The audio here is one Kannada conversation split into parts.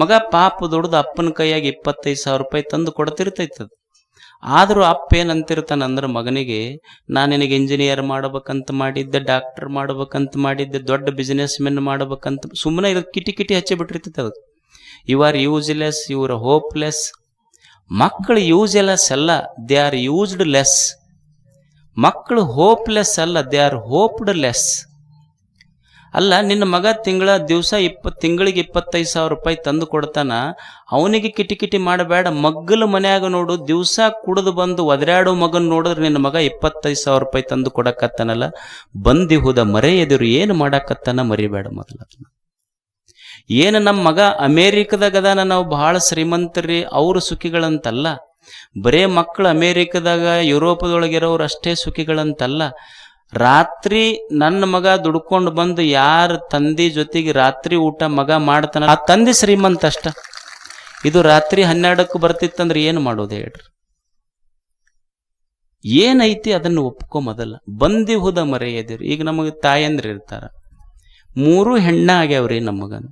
ಮಗ ಪಾಪ ದುಡ್ದು ಅಪ್ಪನ ಕೈಯಾಗಿ ಇಪ್ಪತ್ತೈದು ಸಾವಿರ ರೂಪಾಯಿ ತಂದು ಕೊಡ್ತಿರ್ತೈತದ. ಆದರೂ ಅಪ್ಪ ಏನಂತಿರ್ತಾನಂದ್ರೆ ಮಗನಿಗೆ, ನಾನು ನಿನಗೆ ಇಂಜಿನಿಯರ್ ಮಾಡ್ಬೇಕಂತ ಮಾಡಿದ್ದೆ ಡಾಕ್ಟರ್ ಮಾಡ್ಬೇಕಂತ ಮಾಡಿದ್ದೆ, ದೊಡ್ಡ ಬಿಸ್ನೆಸ್ ಮೆನ್ ಮಾಡ್ಬೇಕಂತ ಸುಮ್ಮನೆ ಇರೋದು ಕಿಟಿ ಕಿಟಿ ಹಚ್ಚಿ ಬಿಟ್ಟಿರ್ತೈತೆ ಅದು. You are useless you're hopeless ಮಕ್ಕಳು ಯೂಸ್ಲೆಸ್ ಅಲ್ಲ ದೇ ಆರ್ ಯೂಸ್ಡ್ ಲೆಸ್ ಮಕ್ಕಳು ಹೋಪ್ಲೆಸ್ ಅಲ್ಲ ದೇ ಆರ್ ಹೋಪ್ಡ್ ಲೆಸ್ ಅಲ್ಲ, ನಿನ್ನ ಮಗ ತಿಂಗಳ ದಿವಸ ಇಪ್ಪ, ತಿಂಗಳಿಗೆ ಇಪ್ಪತ್ತೈದು ಸಾವಿರ ರೂಪಾಯಿ ತಂದು ಕೊಡ್ತಾನ, ಅವನಿಗೆ ಕಿಟಿ ಕಿಟಿ ಮಾಡಬೇಡ, ಮಗ್ಗಲು ಮನ್ಯಾಗ ನೋಡು, ದಿವಸ ಕುಡಿದು ಬಂದು ಒದರಾಡೋ ಮಗನ್ ನೋಡಿದ್ರೆ ನಿನ್ನ ಮಗ ಇಪ್ಪತ್ತೈದು ಸಾವಿರ ರೂಪಾಯಿ ತಂದು ಕೊಡಕತ್ತಾನಲ್ಲ ಬಂದಿಹುದ ಮರೆ ಎದುರು ಏನು ಮಾಡಾಕತ್ತಾನ ಮರಿಬೇಡ ಮೊದಲ ಏನು ನಮ್ಮ ಮಗ ಅಮೇರಿಕದಾಗ ಅದಾನ, ನಾವು ಬಹಳ ಶ್ರೀಮಂತರಿ, ಅವರು ಸುಖಿಗಳಂತಲ್ಲ, ಬರೇ ಮಕ್ಕಳು ಅಮೇರಿಕದಾಗ, ಯುರೋಪದೊಳಗಿರೋರು ಅಷ್ಟೇ ಸುಖಿಗಳಂತಲ್ಲ ರಾತ್ರಿ ನನ್ನ ಮಗ ದುಡ್ಕೊಂಡು ಬಂದು ಯಾರ ತಂದೆ ಜೊತೆಗೆ ರಾತ್ರಿ ಊಟ ಮಗ ಮಾಡ್ತಾನ? ಆ ತಂದೆ ಶ್ರೀಮಂತ ಅಷ್ಟ. ಇದು ರಾತ್ರಿ ಹನ್ನೆರಡಕ್ಕೂ ಬರ್ತಿತ್ತಂದ್ರೆ ಏನು ಮಾಡೋದು ಹೇಳ್ರಿ? ಏನೈತಿ ಅದನ್ನು ಒಪ್ಕೊ ಮೊದಲ. ಬಂದಿಹುದ ಮರೆಯದಿರು. ಈಗ ನಮಗೆ ತಾಯಂದ್ರೆ ಇರ್ತಾರ. ಮೂರು ಹೆಣ್ಣ ಆಗ್ಯಾವ್ರಿ ನಮಗನ್ ಮಗನ.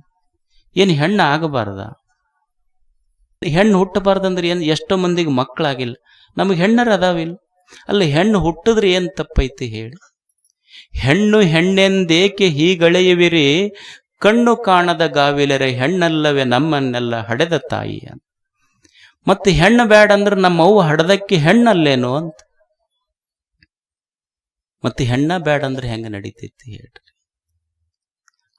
ಏನು ಹೆಣ್ಣು ಆಗಬಾರ್ದ? ಹೆಣ್ಣು ಹುಟ್ಟಬಾರ್ದಂದ್ರೆ ಏನು ಎಷ್ಟೋ ಮಂದಿಗೆ ಮಕ್ಕಳಾಗಿಲ್ಲ ನಮಗೆ ಹೆಣ್ಣರ ಅದಾವಿಲ್ಲ. ಅಲ್ಲ ಹೆಣ್ಣು ಹುಟ್ಟಿದ್ರೆ ಏನು ತಪ್ಪೈತಿ ಹೇಳಿ. ಹೆಣ್ಣು ಹೆಣ್ಣೆಂದೇಕೆ ಹೀಗಳೆಯುವಿರಿ? ಕಣ್ಣು ಕಾಣದ ಗಾವಿಲರೆ ಹೆಣ್ಣಲ್ಲವೇ ನಮ್ಮನ್ನೆಲ್ಲ ಹಡೆದ ತಾಯಿ ಅಂತ. ಮತ್ತೆ ಹೆಣ್ಣು ಬೇಡ ಅಂದ್ರೆ ನಮ್ಮ ಅವ್ವ ಹಡದಕ್ಕೆ ಹೆಣ್ಣಲ್ಲೇನೋ ಅಂತ. ಮತ್ತೆ ಹೆಣ್ಣ ಬೇಡ ಅಂದ್ರೆ ಹೆಂಗ ನಡೀತೈತಿ ಹೇಳ್ರಿ.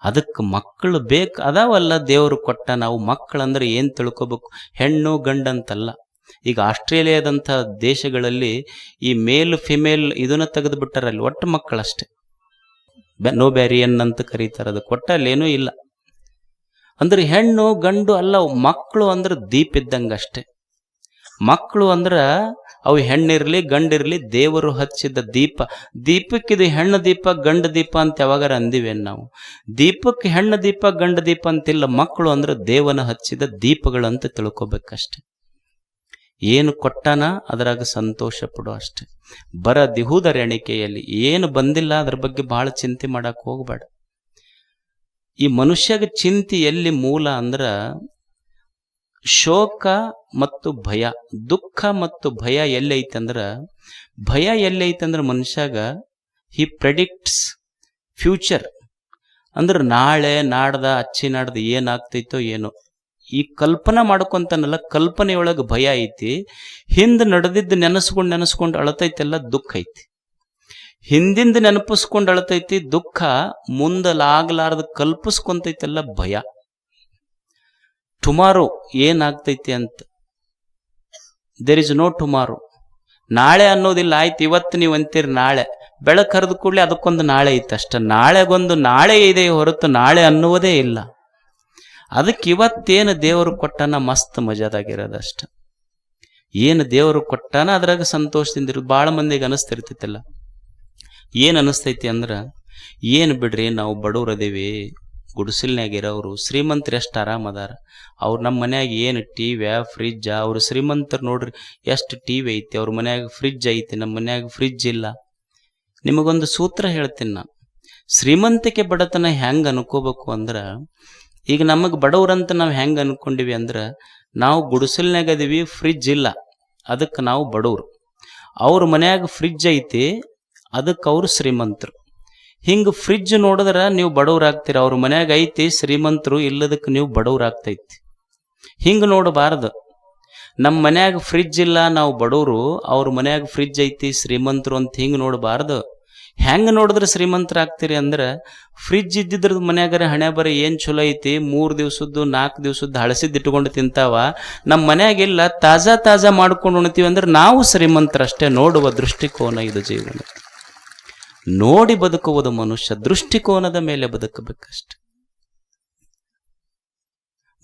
ಅದಕ್ಕೆ ಮಕ್ಕಳು ಬೇಕು, ಅದಾವಲ್ಲ ದೇವರು ಕೊಟ್ಟ ನಾವು ಮಕ್ಕಳಂದ್ರೆ ಏನು ತಿಳ್ಕೊಬೇಕು? ಹೆಣ್ಣು ಗಂಡಂತಲ್ಲ. ಈಗ ಆಸ್ಟ್ರೇಲಿಯಾದಂಥ ದೇಶಗಳಲ್ಲಿ ಈ ಮೇಲ್ ಫಿಮೇಲ್ ಇದನ್ನ ತೆಗೆದು ಬಿಟ್ಟಾರಲ್ಲಿ ಒಟ್ಟು ಮಕ್ಕಳಷ್ಟೇ. ನೋ ಬ್ಯಾರಿಯನ್ ಅಂತ ಕರೀತಾರೆ ಅದಕ್ಕೆ ಅಲ್ಲೇನೂ ಇಲ್ಲ. ಅಂದ್ರೆ ಹೆಣ್ಣು, ಗಂಡು ಅಲ್ಲ, ಮಕ್ಕಳು ಅಂದ್ರೆ ದೀಪ ಇದ್ದಂಗೆ ಅಷ್ಟೆ. ಮಕ್ಕಳು ಅಂದ್ರೆ ಅವು ಹೆಣ್ಣಿರಲಿ, ಗಂಡಿರಲಿ ದೇವರು ಹಚ್ಚಿದ ದೀಪ. ದೀಪಕ್ಕಿದು ಹೆಣ್ಣು ದೀಪ, ಗಂಡು ದೀಪ ಅಂತ ಯಾವಾಗಾರ ಅಂದಿವೇನು ನಾವು? ದೀಪಕ್ಕೆ ಹೆಣ್ಣು ದೀಪ, ಗಂಡು ದೀಪ ಅಂತಿಲ್ಲ, ಮಕ್ಕಳು ಅಂದ್ರೆ ದೇವನ ಹಚ್ಚಿದ ದೀಪಗಳಂತ ತಿಳ್ಕೊಬೇಕಷ್ಟೆ. ಏನು ಕೊಟ್ಟನ ಅದರಾಗ ಸಂತೋಷ ಪಡು ಅಷ್ಟೆ. ಬರದಿಹುದರ ಎಣಿಕೆಯಲ್ಲಿ ಏನು ಬಂದಿಲ್ಲ ಅದ್ರ ಬಗ್ಗೆ ಬಹಳ ಚಿಂತೆ ಮಾಡಕ್ಕೆ ಹೋಗ್ಬೇಡ. ಈ ಮನುಷ್ಯಗ ಚಿಂತೆ ಎಲ್ಲಿ ಮೂಲ ಅಂದ್ರ ಶೋಕ ಮತ್ತು ಭಯ, ದುಃಖ ಮತ್ತು ಭಯ ಎಲ್ಲೈತಂದ್ರ ಭಯ ಎಲ್ಲೈತಂದ್ರ ಮನುಷ್ಯಾಗ ಹಿ ಪ್ರೆಡಿಕ್ಟ್ಸ್ ಫ್ಯೂಚರ್ ಅಂದ್ರೆ ನಾಳೆ ನಾಡ್ದ, ಅಚ್ಚಿ ನಾಡ್ದ ಏನಾಗ್ತೈತೋ ಏನೋ. ಈ ಕಲ್ಪನೆ ಮಾಡ್ಕೊಂತಾನಲ್ಲ, ಕಲ್ಪನೆಯೊಳಗೆ ಭಯ ಐತಿ. ಹಿಂದೆ ನಡೆದಿದ್ದು ನೆನೆಸ್ಕೊಂಡು ನೆನೆಸ್ಕೊಂಡು ಅಳತೈತೆಲ್ಲ ದುಃಖ ಐತಿ. ಹಿಂದಿಂದ ನೆನಪಿಸ್ಕೊಂಡು ಅಳತೈತಿ ದುಃಖ, ಮುಂದಲಾಗ್ಲಾರ್ದ ಕಲ್ಪಿಸ್ಕೊಂತೈತೆಲ್ಲ ಭಯ. ಟುಮಾರೋ ಏನಾಗ್ತೈತಿ ಅಂತ. ದೇರ್ ಇಸ್ ನೋ ಟುಮಾರೋ ನಾಳೆ ಅನ್ನೋದಿಲ್ಲ, ಆಯ್ತು, ಇವತ್ತು ನೀವು ಅಂತೀರಿ ನಾಳೆ. ಬೆಳಕು ಕರೆದು ಕೂಡಲೇ ಅದಕ್ಕೊಂದು ನಾಳೆ ಐತೆ ಅಷ್ಟೆ. ನಾಳೆಗೊಂದು ನಾಳೆ ಇದೆ ಹೊರತು ನಾಳೆ ಅನ್ನುವುದೇ ಇಲ್ಲ. ಅದಕ್ಕೆ ಇವತ್ತೇನು ದೇವರು ಕೊಟ್ಟನ ಮಸ್ತ್ ಮಜಾದಾಗಿರೋದಷ್ಟ ಏನು ದೇವರು ಕೊಟ್ಟನ ಅದ್ರಾಗ ಸಂತೋಷದಿಂದ ಇರೋದು ಭಾಳ ಮಂದಿಗೆ ಅನಿಸ್ತಿರ್ತೈತಿಲ್ಲ ಏನು ಅನಿಸ್ತೈತಿ ಅಂದ್ರೆ, ಏನು ಬಿಡ್ರಿ ನಾವು ಬಡವ್ರು ಅದೇವಿ ಗುಡಿಸಿಲ್ನಾಗಿರೋರು ಶ್ರೀಮಂತರು ಎಷ್ಟು ಆರಾಮದಾರ ಅವ್ರು ನಮ್ಮ ಮನ್ಯಾಗ ಏನು ಟಿ ವ್ಯಾ ಫ್ರಿಜ್ಜ ಅವ್ರು ಶ್ರೀಮಂತರು ನೋಡ್ರಿ ಎಷ್ಟು ಟಿ ವಿ ಐತಿ, ಅವ್ರ ಮನ್ಯಾಗ ಫ್ರಿಜ್ ಐತಿ ನಮ್ಮ ಮನ್ಯಾಗ ಫ್ರಿಜ್ ಇಲ್ಲ. ನಿಮಗೊಂದು ಸೂತ್ರ ಹೇಳ್ತೀನಿ ನಾನು. ಶ್ರೀಮಂತಿಕೆ ಬಡತನ ಹೆಂಗೆ ಅನ್ಕೋಬೇಕು ಅಂದ್ರೆ ಈಗ ನಮಗೆ ಬಡವ್ರಂತ ನಾವು ಹೆಂಗೆ ಅನ್ಕೊಂಡಿವಿ ಅಂದ್ರೆ, ನಾವು ಗುಡಿಸಲ್ನಾಗ ಅದೀವಿ ಫ್ರಿಜ್ ಇಲ್ಲ. ಅದಕ್ಕೆ ನಾವು ಬಡವ್ರು. ಅವ್ರ ಮನ್ಯಾಗ ಫ್ರಿಜ್ ಐತಿ ಅದಕ್ಕೆ ಅವರು ಶ್ರೀಮಂತರು. ಹಿಂಗೆ ಫ್ರಿಜ್ ನೋಡಿದ್ರೆ ನೀವು ಬಡವ್ರಾಗ್ತೀರ. ಅವ್ರ ಮನ್ಯಾಗ ಐತಿ, ಶ್ರೀಮಂತರು ಇಲ್ಲದಕ್ಕೆ ನೀವು ಬಡವ್ರಾಗ್ತೈತಿ. ಹಿಂಗೆ ನೋಡಬಾರ್ದು. ನಮ್ಮ ಮನ್ಯಾಗ ಫ್ರಿಜ್ ಇಲ್ಲ, ನಾವು ಬಡವರು. ಅವ್ರ ಮನ್ಯಾಗ ಫ್ರಿಜ್ ಐತಿ, ಶ್ರೀಮಂತರು ಅಂತ ಹಿಂಗೆ ನೋಡಬಾರ್ದು. ಹೆಂಗೆ ನೋಡಿದ್ರೆ ಶ್ರೀಮಂತರಾಗ್ತೀರಿ ಅಂದ್ರೆ ಫ್ರಿಜ್ ಇದ್ದಿದ್ರದ್ದು ಮನ್ಯಾಗರ ಹಣೆ ಬರ ಏನು ಚಲೋ ಐತಿ? ಮೂರು ದಿವಸದ್ದು, ನಾಲ್ಕು ದಿವ್ಸದ್ದು ಹಳಸಿದ್ದು ಇಟ್ಕೊಂಡು ತಿಂತಾವ. ನಮ್ಮ ಮನ್ಯಾಗಿಲ್ಲ ತಾಜಾ ತಾಜಾ ಮಾಡ್ಕೊಂಡು ಉಣ್ತೀವಿ ಅಂದ್ರೆ ನಾವು ಶ್ರೀಮಂತರಷ್ಟೇ ನೋಡುವ ದೃಷ್ಟಿಕೋನ ಇದು ಜೀವನ. ನೋಡಿ ಬದುಕುವುದು ಮನುಷ್ಯ, ದೃಷ್ಟಿಕೋನದ ಮೇಲೆ ಬದುಕಬೇಕಷ್ಟೆ.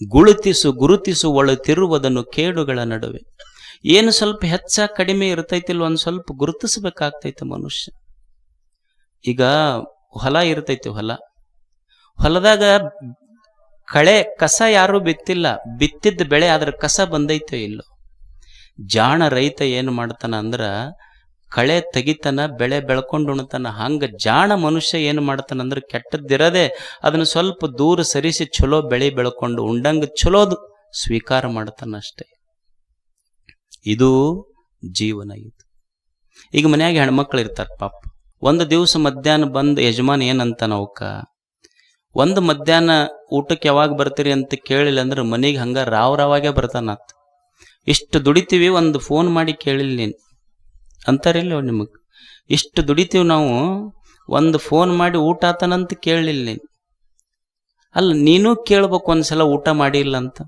ಗುಳುತಿಸು, ಗುರುತಿಸು, ಒಳತಿರುವುದನ್ನು ಕೇಡುಗಳ ನಡುವೆ. ಏನು ಸ್ವಲ್ಪ ಹೆಚ್ಚ ಕಡಿಮೆ ಇರ್ತೈತಿಲ್ಲ ಒಂದು ಸ್ವಲ್ಪ ಗುರುತಿಸಬೇಕಾಗ್ತೈತೆ ಮನುಷ್ಯ. ಈಗ ಹೊಲ ಇರ್ತೈತಿ ಹೊಲ. ಹೊಲದಾಗ ಕಳೆ, ಕಸ ಯಾರು ಬಿತ್ತಿಲ್ಲ. ಬಿತ್ತಿದ್ದ ಬೆಳೆ ಅದ್ರ ಕಸ ಬಂದೈತೋ ಇಲ್ಲೋ? ಜಾಣ ರೈತ ಏನು ಮಾಡ್ತಾನ ಅಂದ್ರ ಕಳೆ ತೆಗಿತನ, ಬೆಳೆ ಬೆಳ್ಕೊಂಡು ಉಣ್ತಾನ. ಹಂಗ ಜಾಣ ಮನುಷ್ಯ ಏನು ಮಾಡ್ತಾನಂದ್ರೆ ಕೆಟ್ಟದ್ದಿರದೆ ಅದನ್ನು ಸ್ವಲ್ಪ ದೂರ ಸರಿಸಿ ಚಲೋ ಬೆಳೆ ಬೆಳ್ಕೊಂಡು ಉಂಡಂಗ ಚಲೋದು ಸ್ವೀಕಾರ ಮಾಡ್ತಾನ ಅಷ್ಟೇ. ಇದು ಜೀವನ ಇದು. ಈಗ ಮನ್ಯಾಗ ಹೆಣ್ಮಕ್ಳು ಇರ್ತಾರ ಪಾಪ. ಒಂದು ದಿವಸ ಮಧ್ಯಾಹ್ನ ಬಂದು, ಯಜಮಾನ್ ಏನಂತ ಅವಕ್ಕ? ಒಂದು ಮಧ್ಯಾಹ್ನ ಊಟಕ್ಕೆ ಯಾವಾಗ ಬರ್ತೀರಿ ಅಂತ ಕೇಳಿಲ್ಲ ಅಂದ್ರೆ ಮನೆಗೆ ಹಂಗ ರಾವ್ ರಾವಾಗೆ ಬರ್ತಾನತ್. ಇಷ್ಟು ದುಡಿತೀವಿ, ಒಂದು ಫೋನ್ ಮಾಡಿ ಕೇಳಿಲ್ಲ ನೀನು. ಅಂತಾರಿಲ್ಲ ನಿಮಗೆ. ಇಷ್ಟು ದುಡಿತೀವಿ ನಾವು, ಒಂದು ಫೋನ್ ಮಾಡಿ ಊಟ ಆತನಂತ ಕೇಳಲಿಲ್ಲ ನೀನು. ಅಲ್ಲ, ನೀನು ಕೇಳ್ಬೇಕು ಒಂದ್ಸಲ ಊಟ ಮಾಡಿಲ್ಲ ಅಂತ.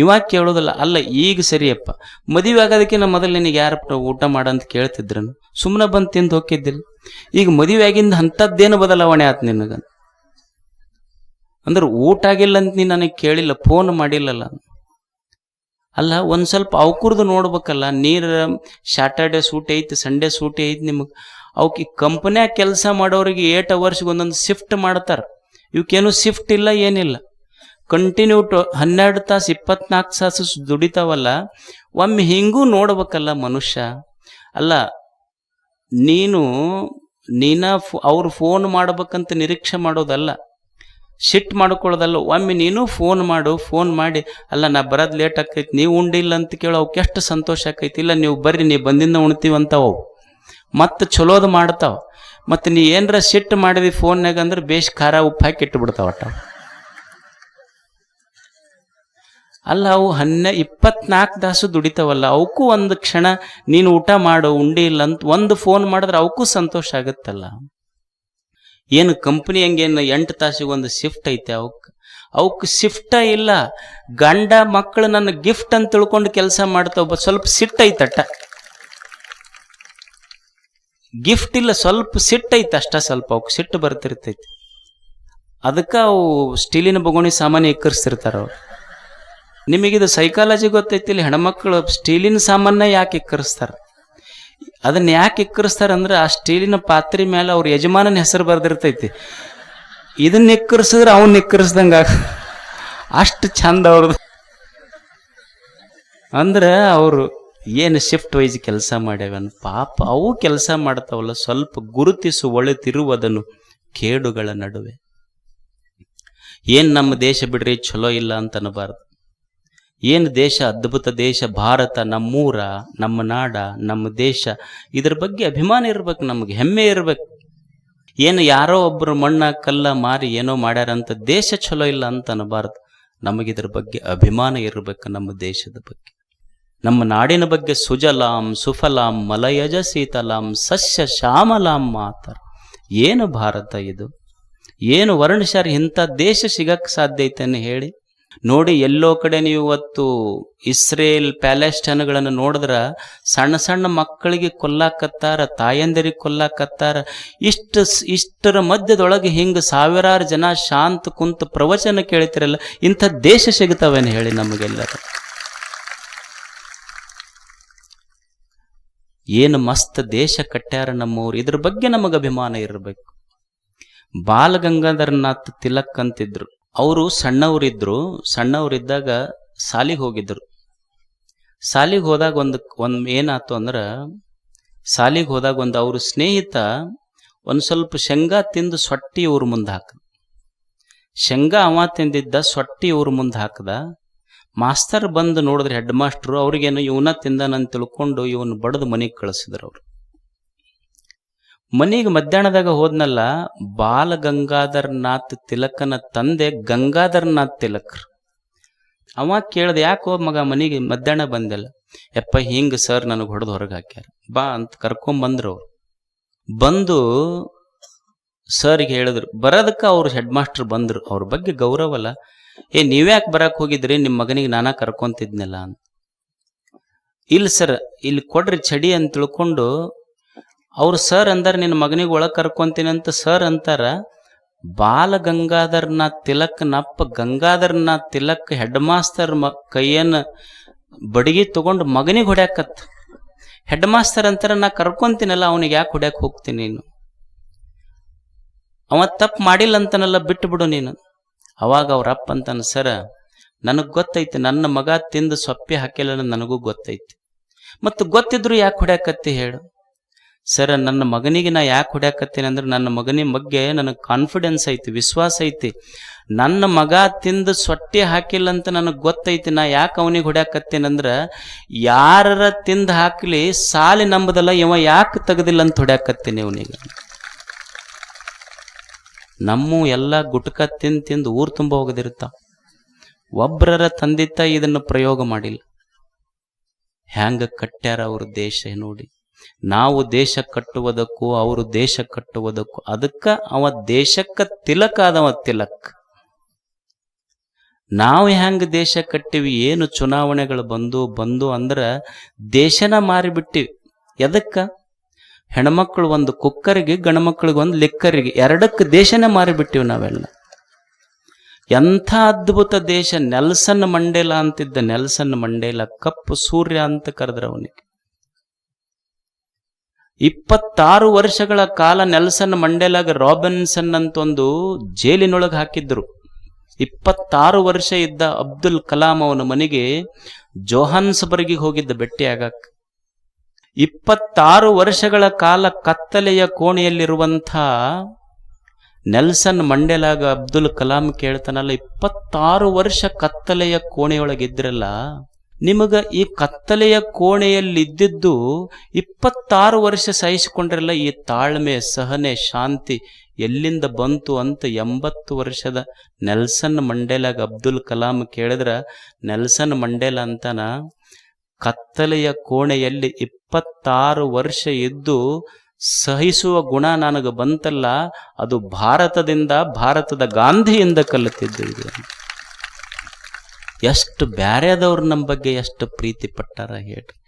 ಇವಾಗ ಕೇಳೋದಿಲ್ಲ ಅಲ್ಲ, ಈಗ ಸರಿಯಪ್ಪ. ಮದುವೆ ಆಗೋದಕ್ಕಿಂತ ಮೊದಲು ನಿನಗೆ ಯಾರಪ್ಪ ಊಟ ಮಾಡಂತ ಕೇಳ್ತಿದ್ರನು? ಸುಮ್ಮನೆ ಬಂದು ತಿಂದು ಹೋಗಿದ್ದಿಲ್ಲ ಈಗ ಮದುವೆ ಆಗಿಂದ ಅಂಥದ್ದೇನು ಬದಲಾವಣೆ ಆಯ್ತು ನಿನಗೆ? ಅಂದ್ರೆ ಊಟ ಆಗಿಲ್ಲ ಅಂತ ನೀನು ನನಗೆ ಕೇಳಿಲ್ಲ ಫೋನ್ ಮಾಡಿಲ್ಲಲ್ಲ. ಅಲ್ಲ, ಒಂದು ಸ್ವಲ್ಪ ಅವಕುರ್ದು ನೋಡ್ಬೇಕಲ್ಲ, ನೀರು ಸ್ಯಾಟರ್ಡೆ ಸೂಟಿ ಐತಿ ಸಂಡೇ ಸೂಟಿ ಐತಿ ನಿಮಗೆ. ಅವಕ್ಕೆ ಕಂಪನ್ಯಾಗ ಕೆಲಸ ಮಾಡೋರಿಗೆ ಏಟ್ ಅವರ್ಸ್ಗೆ ಒಂದೊಂದು ಶಿಫ್ಟ್ ಮಾಡ್ತಾರೆ. ಇವಕ್ಕೇನು ಶಿಫ್ಟ್ ಇಲ್ಲ, ಏನಿಲ್ಲ. ಕಂಟಿನ್ಯೂ ಟು ಹನ್ನೆರಡು ತಾಸು ಇಪ್ಪತ್ನಾಲ್ಕು ತಾಸು ದುಡಿತಾವಲ್ಲ, ಒಮ್ಮೆ ಹಿಂಗೂ ನೋಡ್ಬೇಕಲ್ಲ ಮನುಷ್ಯ. ಅಲ್ಲ, ನೀನು, ನೀನ ಅವ್ರು ಫೋನ್ ಮಾಡ್ಬೇಕಂತ ನಿರೀಕ್ಷೆ ಮಾಡೋದಲ್ಲ. ಶಿಟ್ ಮಾಡ್ಕೊಳ್ಳೋದಲ್ಲ, ಒಮ್ಮೆ ನೀನು ಫೋನ್ ಮಾಡು ಫೋನ್ ಮಾಡಿ, ಅಲ್ಲ, ನಾ ಬರೋದು ಲೇಟ್ ಆಕೈತಿ ನೀವು ಉಂಡಿಲ್ಲ ಅಂತ ಕೇಳೋ ಅವಕ್ಕೆ ಎಷ್ಟು ಸಂತೋಷ ಆಕೈತಿ, ಇಲ್ಲ ನೀವು ಬರ್ರಿ ನೀವು ಬಂದಿಂದ ಉಣ್ತೀವಿ ಮತ್ತು ಚಲೋದು ಮಾಡ್ತಾವ. ಮತ್ತು ನೀ ಏನರ ಸಿಟ್ಟು ಮಾಡಿದಿ ಫೋನ್ನಾಗ ಅಂದ್ರೆ ಬೇಷ್ ಖಾರ ಉಪ್ಪು ಹಾಕಿ ಇಟ್ಟು ಬಿಡ್ತಾವ ಒಟ್ಟ ಅಲ್ಲ, ಅವು ಹನ್ನೆ ಇಪ್ಪತ್ನಾಲ್ಕು ತಾಸು ದುಡಿತಾವಲ್ಲ, ಅವಕ್ಕೂ ಒಂದು ಕ್ಷಣ ನೀನು ಊಟ ಮಾಡು, ಉಂಡಿ ಇಲ್ಲ ಅಂತ ಒಂದು ಫೋನ್ ಮಾಡಿದ್ರೆ ಅವಕ್ಕೂ ಸಂತೋಷ ಆಗುತ್ತಲ್ಲ? ಏನು ಕಂಪ್ನಿ ಹಂಗೇನು ಎಂಟು ತಾಸಿಗೆ ಒಂದು ಶಿಫ್ಟ್ ಐತೆ ಅವಕ್ಕೆ ಅವಕ್ಕೆ ಶಿಫ್ಟ ಇಲ್ಲ. ಗಂಡ ಮಕ್ಕಳು ನನ್ನ ಗಿಫ್ಟ್ ಅಂತ ತಿಳ್ಕೊಂಡು ಕೆಲಸ ಮಾಡ್ತಾವ ಸ್ವಲ್ಪ ಸಿಟ್ಟು ಐತಟ್ಟ. ಗಿಫ್ಟ್ ಇಲ್ಲ, ಸ್ವಲ್ಪ ಸಿಟ್ಟೈತೆ ಅಷ್ಟ ಸ್ವಲ್ಪ ಅವಕ್ಕೆ ಸಿಟ್ಟು ಬರ್ತಿರ್ತೈತಿ. ಅದಕ್ಕೆ ಅವು ಸ್ಟೀಲಿನ ಬಗೋಣಿ ಸಾಮಾನ್ಯ ಎಕ್ಕರಿಸ್ತಿರ್ತಾರ ಅವ್ರು. ನಿಮಗಿದು ಸೈಕಾಲಜಿ ಗೊತ್ತೈತಿ ಇಲ್ಲಿ ಹೆಣ್ಮಕ್ಳು ಸ್ಟೀಲಿನ ಸಾಮಾನ ಯಾಕೆ ಇಕ್ಕರಿಸ್ತಾರೆ? ಅದನ್ನ ಯಾಕೆ ಇಕ್ಕರಿಸ್ತಾರೆ ಅಂದ್ರೆ ಆ ಸ್ಟೀಲಿನ ಪಾತ್ರೆ ಮೇಲೆ ಅವ್ರ ಯಜಮಾನನ ಹೆಸರು ಬರ್ದಿರ್ತೈತಿ. ಇದನ್ನ ಇಕ್ಕರಿಸಿದ್ರೆ ಅವ್ನ ಇಕ್ಕರಿಸ್ದಂಗ ಅಷ್ಟು ಚಂದ ಅವ್ರದ್ದು ಅಂದ್ರೆ ಅವರು ಏನು ಶಿಫ್ಟ್ ವೈಸ್ ಕೆಲಸ ಮಾಡ್ಯಾವನ್? ಪಾಪ ಅವು ಕೆಲಸ ಮಾಡ್ತಾವಲ್ಲ, ಸ್ವಲ್ಪ ಗುರುತಿಸು ಒಳಿತಿರುವುದನ್ನು ಕೇಡುಗಳ ನಡುವೆ. ಏನ್ ನಮ್ಮ ದೇಶ ಬಿಡ್ರಿ, ಚಲೋ ಇಲ್ಲ ಅಂತ ಅನ್ನಬಾರ್ದು ಏನು ದೇಶ, ಅದ್ಭುತ ದೇಶ, ಭಾರತ, ನಮ್ಮೂರ, ನಮ್ಮ ನಾಡ, ನಮ್ಮ ದೇಶ. ಇದ್ರ ಬಗ್ಗೆ ಅಭಿಮಾನ ಇರ್ಬೇಕು, ನಮಗೆ ಹೆಮ್ಮೆ ಇರ್ಬೇಕು. ಏನು ಯಾರೋ ಒಬ್ಬರು ಮಣ್ಣ, ಕಲ್ಲ ಮಾರಿ ಏನೋ ಮಾಡ್ಯಾರಂತ ದೇಶ ಚಲೋ ಇಲ್ಲ ಅಂತ ಅನ್ನಬಾರ್ದು ನಮಗಿದ್ರ ಬಗ್ಗೆ ಅಭಿಮಾನ ಇರಬೇಕು, ನಮ್ಮ ದೇಶದ ಬಗ್ಗೆ. ನಮ್ಮ ನಾಡಿನ ಬಗ್ಗೆ ಸುಜಲಾಂ, ಸುಫಲಾಂ, ಮಲಯಜ ಸೀತಲಾಂ, ಸಸ್ಯ ಶ್ಯಾಮಲಾಂ ಮಾತರ. ಏನು ಭಾರತ ಇದು? ಏನು ವರ್ಣಶಾರಿ ಇಂಥ ದೇಶ ಸಿಗಕ್ಕೆ ಸಾಧ್ಯ ಐತೆ ಹೇಳಿ? ನೋಡಿ ಎಲ್ಲೋ ಕಡೆ ನೀವು ಇವತ್ತು ಇಸ್ರೇಲ್ ಪ್ಯಾಲೆಸ್ಟೈನ್ಗಳನ್ನು ನೋಡಿದ್ರ ಸಣ್ಣ ಸಣ್ಣ ಮಕ್ಕಳಿಗೆ ಕೊಲ್ಲಾಕತ್ತಾರ, ತಾಯಂದಿರಿಗೆ ಕೊಲ್ಲಾಕತ್ತಾರ. ಇಷ್ಟು ಇಷ್ಟರ ಮಧ್ಯದೊಳಗೆ ಹಿಂಗೆ ಸಾವಿರಾರು ಜನ ಶಾಂತ ಕುಂತ ಪ್ರವಚನ ಕೇಳ್ತಿರಲ್ಲ, ಇಂಥ ದೇಶ ಸಿಗ್ತಾವೇನು ಹೇಳಿ ನಮಗೆಲ್ಲ ಏನು ಮಸ್ತ್ ದೇಶ ಕಟ್ಟ್ಯಾರ ನಮ್ಮವ್ರು. ಇದ್ರ ಬಗ್ಗೆ ನಮಗೆ ಅಭಿಮಾನ ಇರಬೇಕು. ಬಾಲಗಂಗಾಧರನಾಥ್ ತಿಲಕ್ ಅಂತಿದ್ರು. ಅವರು ಸಣ್ಣವರಿದ್ರು, ಸಣ್ಣವರಿದ್ದಾಗ ಸಾಲಿಗೆ ಹೋಗಿದ್ರು. ಸಾಲಿಗೆ ಹೋದಾಗ ಒಂದು ಒಂದು ಏನಾಯ್ತು ಅಂದ್ರೆ, ಸಾಲಿಗೆ ಹೋದಾಗ ಒಂದು ಅವ್ರ ಸ್ನೇಹಿತ ಒಂದು ಸ್ವಲ್ಪ ಶೇಂಗಾ ತಿಂದು ಸೊಟ್ಟಿ ಇವ್ರ ಮುಂದೆ ಹಾಕದ. ಶೇಂಗಾ ಅವ ತಿಂದಿದ್ದ ಸೊಟ್ಟಿ ಇವ್ರ ಮುಂದೆ ಹಾಕದ. ಮಾಸ್ತರ್ ಬಂದು ನೋಡಿದ್ರೆ ಹೆಡ್ ಮಾಸ್ಟ್ರು ಅವ್ರಿಗೇನು ಇವನ ತಿಂದನಂತ ತಿಳ್ಕೊಂಡು ಇವನು ಬಡದು ಮನೆಗೆ ಕಳಿಸಿದ್ರು ಅವ್ರು. ಮನೆಗೆ ಮಧ್ಯಾಹ್ನದಾಗ ಹೋದ್ನಲ್ಲ ಬಾಲ ಗಂಗಾಧರನಾಥ್ ತಿಲಕನ ತಂದೆ ಗಂಗಾಧರನಾಥ್ ತಿಲಕ್ರು. ಅವ ಕೇಳ್ದ, ಯಾಕೋ ಮಗ ಮನೆಗೆ ಮಧ್ಯಾಹ್ನ ಬಂದಿಲ್ಲ? ಯಪ್ಪ, ಹಿಂಗ ಸರ್, ನನಗೆ ಹೊಡೆದು ಹೊರಗೆ ಹಾಕ್ಯಾರ. ಬಾ ಅಂತ ಕರ್ಕೊಂಬಂದ್ರು ಅವ್ರು. ಬಂದು ಸರ್ಗೆ ಹೇಳಿದ್ರು, ಬರೋದಕ್ಕೆ ಅವ್ರು ಹೆಡ್ ಮಾಸ್ಟರ್ ಬಂದರು. ಅವ್ರ ಬಗ್ಗೆ ಗೌರವಲ್ಲ ಏ, ನೀವ್ಯಾಕೆ ಬರಕ್ಕೆ ಹೋಗಿದ್ರಿ? ನಿಮ್ಮ ಮಗನಿಗೆ ನಾನಾ ಕರ್ಕೊಂತಿದ್ನಲ್ಲ ಅಂತ. ಇಲ್ಲಿ ಸರ್, ಇಲ್ಲಿ ಕೊಡ್ರಿ, ಚಡಿ ಅಂತ ತಿಳ್ಕೊಂಡು ಅವ್ರು, ಸರ್ ಅಂದಾರ ನಿನ್ನ ಮಗನಿಗೆ ಒಳಗೆ ಕರ್ಕೊಂತೀನಿ ಅಂತ ಸರ್ ಅಂತಾರ. ಬಾಲ ಗಂಗಾಧರ್ನಾಥ್ ತಿಲಕ್ ನಪ್ಪ ಗಂಗಾಧರ್ನಾಥ್ ತಿಲಕ್ ಹೆಡ್ ಮಾಸ್ತರ್ ಮ ಕೈಯನ್ನ ಬಡಗಿ ತಗೊಂಡು ಮಗನಿಗೆ ಹೊಡ್ಯಾಕತ್ ಹೆಡ್ ಮಾಸ್ತರ್ ಅಂತಾರ, ನಾ ಕರ್ಕೊಂತೀನಲ್ಲ, ಅವನಿಗೆ ಯಾಕೆ ಹೊಡ್ಯಾಕ್ ಹೋಗ್ತೀನಿ ನೀನು? ಅವ ತಪ್ಪು ಮಾಡಿಲ್ಲ ಅಂತನಲ್ಲ, ಬಿಟ್ಟು ಬಿಡು ನೀನು? ಅವಾಗ ಅವ್ರ ಅಪ್ಪ ಅಂತಾನ, ಸರ, ನನಗೆ ಗೊತ್ತೈತಿ, ನನ್ನ ಮಗ ತಿಂದು ಸೊಪ್ಪೆ ಹಾಕಿಲ್ಲ ನನಗೂ ಗೊತ್ತೈತಿ. ಮತ್ತು ಗೊತ್ತಿದ್ರು ಯಾಕೆ ಹೊಡ್ಯಾಕತ್ತಿ ಹೇಳು? ಸರ್, ನನ್ನ ಮಗನಿಗೆ ನಾ ಯಾಕೆ ಹೊಡ್ಯಾಕತ್ತೀನಿ ಅಂದ್ರೆ ನನ್ನ ಮಗನಿನ ಬಗ್ಗೆ ನನಗೆ ಕಾನ್ಫಿಡೆನ್ಸ್ ಐತಿ, ವಿಶ್ವಾಸ ಐತಿ. ನನ್ನ ಮಗ ತಿಂದು ಸೊಟ್ಟಿ ಹಾಕಿಲ್ಲ ಅಂತ ನನಗೆ ಗೊತ್ತೈತಿ, ನಾ ಯಾಕೆ ಅವನಿಗೆ ಹೊಡ್ಯಾಕತ್ತೀನಿ ಅಂದ್ರೆ, ಯಾರರ ತಿಂದು ಹಾಕಲಿ ಸಾಲಿ ನಂಬದಲ್ಲ, ಇವ ಯಾಕೆ ತೆಗ್ದಿಲ್ಲ ಅಂತ ಹೊಡ್ಯಾಕತ್ತೀನಿ ಅವನಿಗೆ. ನಮ್ಮ ಎಲ್ಲ ಗುಟ್ಕ ತಿಂದು ತಿಂದು ಊರು ತುಂಬ ಹೋಗದಿರುತ್ತ. ಒಬ್ರರ ತಂದಿತ್ತ ಇದನ್ನು ಪ್ರಯೋಗ ಮಾಡಿಲ್ಲ. ಹ್ಯಾಂಗ ಕಟ್ಟ್ಯಾರ ಅವ್ರ ದೇಶ ನೋಡಿ. ನಾವು ದೇಶ ಕಟ್ಟುವುದಕ್ಕೂ ಅವರು ದೇಶ ಕಟ್ಟುವುದಕ್ಕೂ ಅದಕ್ಕ ಅವ ದೇಶಕ್ಕ ತಿಲಕ್ ಆದವ ತಿಲಕ್. ನಾವು ಹೆಂಗೆ ದೇಶ ಕಟ್ಟಿವಿ, ಏನು ಚುನಾವಣೆಗಳು ಬಂದು ಬಂದು ಅಂದ್ರ ದೇಶನ ಮಾರಿಬಿಟ್ಟಿವಿ. ಎದಕ್ಕ? ಹೆಣ್ಮಕ್ಳು ಒಂದು ಕುಕ್ಕರಿಗೆ, ಗಂಡ್ಮಕ್ಳಿಗೆ ಒಂದು ಲಿಕ್ಕರಿಗೆ, ಎರಡಕ್ಕೆ ದೇಶನೇ ಮಾರಿಬಿಟ್ಟಿವಿ ನಾವೆಲ್ಲ. ಎಂಥ ಅದ್ಭುತ ದೇಶ ನೆಲ್ಸನ್ ಮಂಡೇಲ ಅಂತಿದ್ದ ನೆಲ್ಸನ್ ಮಂಡೇಲ ಕಪ್ಪು ಸೂರ್ಯ ಅಂತ ಕರೆದ್ರ ಅವನಿಗೆ. ಇಪ್ಪತ್ತಾರು ವರ್ಷಗಳ ಕಾಲ ನೆಲ್ಸನ್ ಮಂಡೆಲಾಗ ರಾಬಿನ್ಸನ್ ಅಂತ ಒಂದು ಜೈಲಿನೊಳಗೆ ಹಾಕಿದ್ರು. ಇಪ್ಪತ್ತಾರು ವರ್ಷ ಇದ್ದ ಅಬ್ದುಲ್ ಕಲಾಂ ಅವನ ಮನೆಗೆ ಜೋಹಾನ್ಸ್ಬರ್ಗಿಗೆ ಹೋಗಿದ್ದ ಭೇಟಿಯಾಗಕ್ ಇಪ್ಪತ್ತಾರು ವರ್ಷಗಳ ಕಾಲ ಕತ್ತಲೆಯ ಕೋಣೆಯಲ್ಲಿರುವಂಥ ನೆಲ್ಸನ್ ಮಂಡೆಲಾಗ ಅಬ್ದುಲ್ ಕಲಾಂ ಕೇಳ್ತಾನಲ್ಲ, ಇಪ್ಪತ್ತಾರು ವರ್ಷ ಕತ್ತಲೆಯ ಕೋಣೆಯೊಳಗಿದ್ರಲ್ಲ ನಿಮಗ ಈ ಕತ್ತಲೆಯ ಕೋಣೆಯಲ್ಲಿದ್ದಿದ್ದು ಇಪ್ಪತ್ತಾರು ವರ್ಷ ಸಹಿಸಿಕೊಂಡ್ರಲ್ಲ ಈ ತಾಳ್ಮೆ, ಸಹನೆ, ಶಾಂತಿ ಎಲ್ಲಿಂದ ಬಂತು ಅಂತ ಎಂಬತ್ತು ವರ್ಷದ ನೆಲ್ಸನ್ ಮಂಡೇಲಾಗ ಅಬ್ದುಲ್ ಕಲಾಂ ಕೇಳಿದ್ರ, ನೆಲ್ಸನ್ ಮಂಡೇಲ ಅಂತನ ಕತ್ತಲೆಯ ಕೋಣೆಯಲ್ಲಿ ಇಪ್ಪತ್ತಾರು ವರ್ಷ ಇದ್ದು ಸಹಿಸುವ ಗುಣ ನನಗೆ ಬಂತಲ್ಲ, ಅದು ಭಾರತದಿಂದ, ಭಾರತದ ಗಾಂಧಿಯಿಂದ ಕಲಿತಿದ್ದು ಇದು ಎಷ್ಟು ಬ್ಯಾರೆದವ್ರು ನಮ್ಮ ಬಗ್ಗೆ ಎಷ್ಟು ಪ್ರೀತಿ ಪಟ್ಟಾರ ಹೇಳ್ರಿ.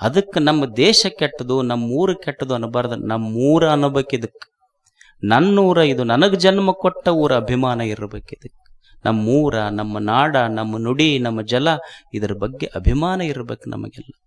ಅದಕ್ಕೆ ನಮ್ಮ ದೇಶ ಕೆಟ್ಟದು, ನಮ್ಮ ಊರು ಕೆಟ್ಟದು ಅನ್ನಬಾರ್ದು. ನಮ್ಮ ಊರ ಅನ್ನಬೇಕು ಇದಕ್ಕೆ. ನನ್ನ ಊರ ಇದು ನನಗೆ ಜನ್ಮ ಕೊಟ್ಟ ಊರ ಅಭಿಮಾನ ಇರಬೇಕು ಇದಕ್ಕೆ. ನಮ್ಮ ಊರ, ನಮ್ಮ ನಾಡ, ನಮ್ಮ ನುಡಿ, ನಮ್ಮ ಜಲ, ಇದರ ಬಗ್ಗೆ ಅಭಿಮಾನ ಇರಬೇಕು ನಮಗೆಲ್ಲ.